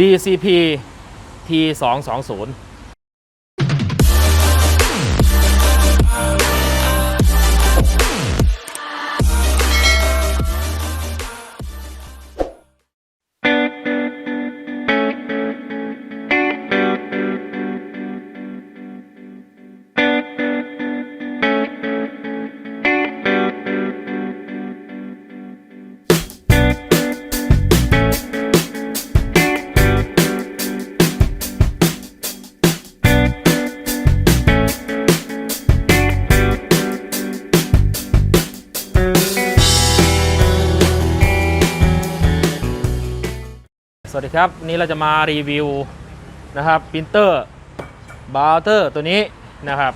DCP T220 สวัสดีครับวันนี้เราจะมารีวิวนะครับปรินเตอร์บาร์เตอร์ตัวนี้นะครับ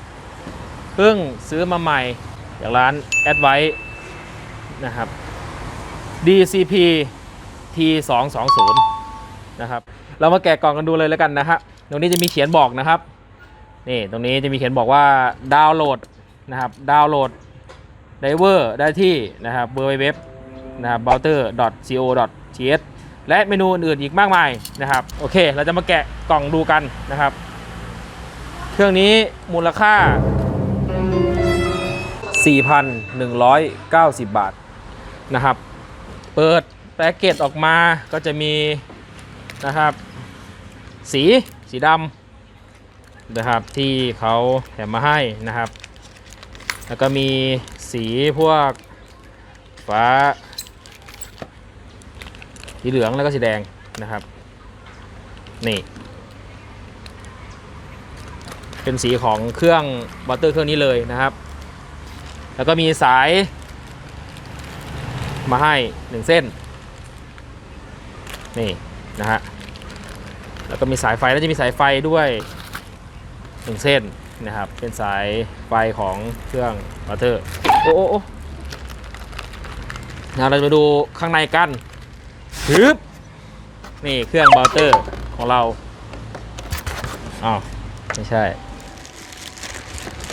เพิ่งซื้อมาใหม่จากร้าน a d v i c e นะครับ DCP T220 นะครับเรามาแกะกล่องกันดูเลยแล้วกันนะฮะตรงนี้จะมีเขียนบอกนะครับนี่ตรงนี้จะมีเขียนบอกว่าดาวน์โหลดนะครับดาวน์โหลดไดเวอร์ได้ที่นะครับเบอร์เว็บนะครับ router.co.th และเมนูอื่นอีกมากมายนะครับ โอเค เราจะมาแกะกล่องดูกันนะครับ เครื่องนี้มูลค่า 4,190 บาทนะครับ เปิดแพ็กเกจออกมาก็จะมีนะครับ สีสีดำนะครับที่เขาแถมมาให้นะครับ แล้วก็มีสีพวกฟ้า สีเหลืองแล้วก็สีแดงนะครับ นี่ เป็นสีของเครื่องบัตเตอร์เครื่องนี้เลยนะครับ แล้วก็มีสาย มาให้หนึ่งเส้น นี่นะฮะแล้วก็มีสายไฟแล้วจะมีสายไฟด้วยหนึ่งเส้นนะครับ เป็นสายไฟของเครื่องบัตเตอร์โอ้โอ้โอ้ now เราจะมาดูข้างในกัน ฮึบนี่เครื่องบราวเตอร์ของเราอ้าวไม่ใช่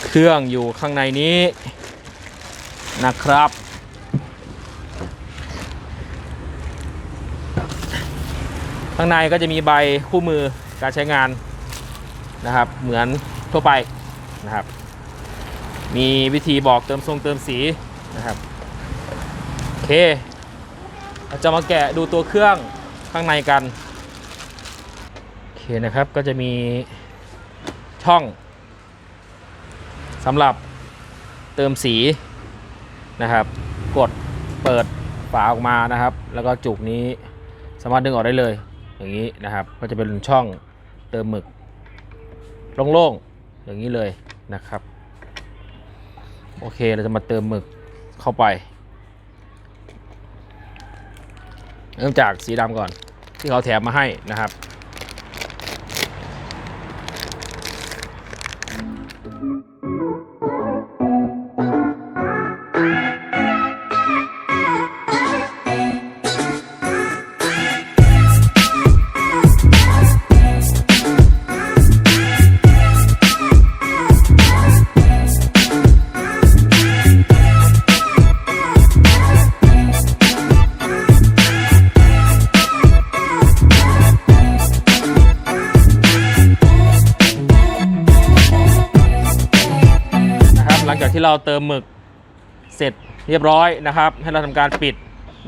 เครื่องอยู่ข้างในนี้นะครับ ข้างในก็จะมีใบคู่มือการใช้งานนะครับ เหมือนทั่วไปนะครับ มีวิธีบอกเติมทรงเติมสีนะครับ โอเค เราจะมาแกะดูตัวเครื่องข้างในกันโอเคนะครับก็จะมีช่องสำหรับเติมสีนะครับ กดเปิดฝาออกมานะครับ แล้วก็จุกนี้สามารถดึงออกได้เลย อย่างนี้นะครับ ก็จะเป็นช่องเติมหมึกโล่งๆอย่างนี้เลยนะครับ โอเคเราจะมาเติมหมึกเข้าไป เริ่มจากสีดำก่อนที่เขาแถมมาให้นะครับนะ ที่เราเติมหมึกเสร็จเรียบร้อยนะครับ ให้เราทำการปิด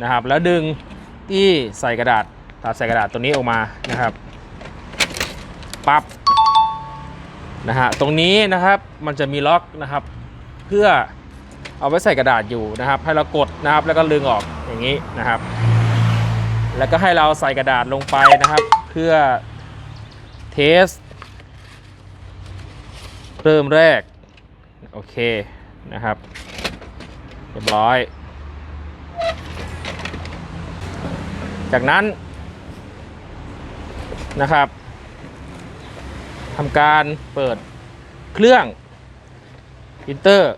นะครับ แล้วดึงที่ใส่กระดาษตัดใส่กระดาษตัวนี้ออกมานะครับปั๊บนะฮะตรงนี้นะครับมันจะมีล็อกนะครับ เพื่อเอาไว้ใส่กระดาษอยู่นะครับ ให้เรากดนะครับแล้วก็ดึงออกอย่างนี้นะครับ แล้วก็ให้เราใส่กระดาษลงไปนะครับ เพื่อเทส เริ่มแรก โอเค นะครับเรียบร้อย จากนั้นนะครับทำการเปิดเครื่องปรินเตอร์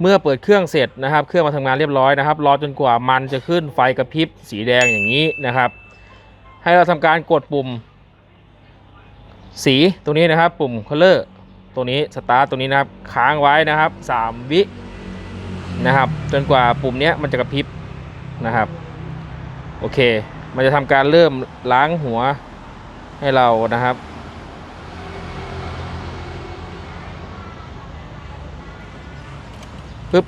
เมื่อเปิดเครื่องเสร็จนะครับ เครื่องมาทำงานเรียบร้อยนะครับ รอจนกว่ามันจะขึ้นไฟกระพริบสีแดงอย่างนี้นะครับ ให้เราทำการกดปุ่มสีตรงนี้นะครับ ปุ่ม color ตัวนี้สตาร์ตตัวนี้นะครับค้างไว้นะครับ 3 วินะครับ จนกว่าปุ่มนี้มันจะกระพริบนะครับ โอเค มันจะทำการเริ่มล้างหัวให้เรานะครับ ปึ๊บ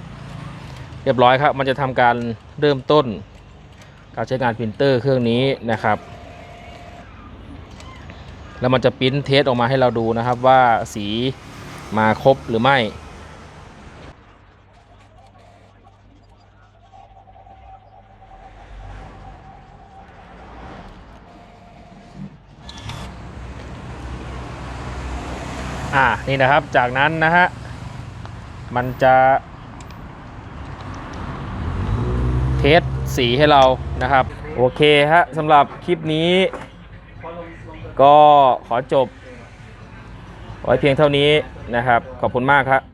เรียบร้อยครับ มันจะทำการเริ่มต้น การใช้งานพิมพ์เตอร์เครื่องนี้นะครับ แล้วมันจะปริ้นเทสออกมาให้เราดูนะครับว่าสีมาครบหรือไม่อ่านี่นะครับจากนั้นนะฮะมันจะเทสสีให้เรานะครับ โอเคฮะสำหรับคลิปนี้ ก็ขอจบไว้เพียงเท่านี้นะครับ ขอบคุณมากครับ